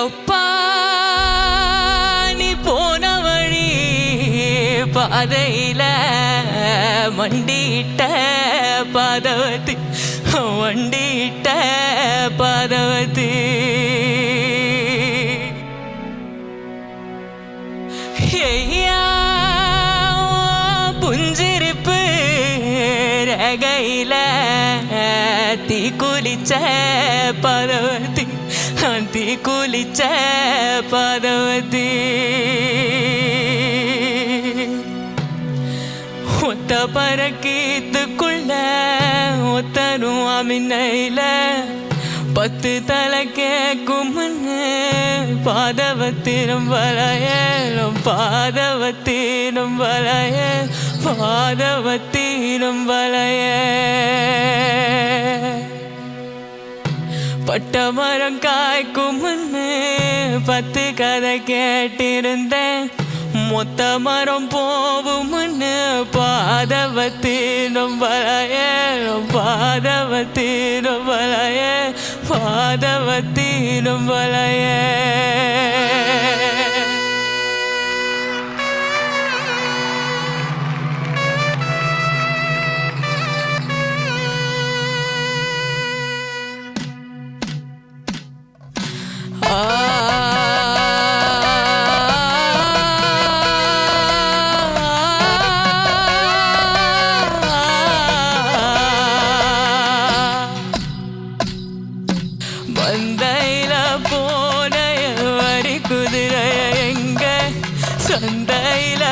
எப்பா நீ போன வழி பாதையில மண்டிட்ட பாதவதி வண்டிட்ட பாதவதி. ஐயா புஞ்சிருப்பு ரகையில தீ குளிச்ச பதவதி. தீ குளிச்ச பதவதி. ஒத்த பறக்கீத்துக்குள்ள ஒத்தரும் அமினையில பத்து தலை கேக்கும்னு பாதவத்திரம் வரையலும் பாதவத்திரும் வரைய பாதவத்திரும் வரைய பட்ட மரம் காய்க்கும் பத்து கதை கேட்டிருந்தேன். மொத்த மரம் போகும் முன்னு பாதவத்தினும் வளைய பாதவத்தினும் வளைய பாதவத்தினும் வளைய பந்தையில போன வரி குதிரை எங்க? சந்தையில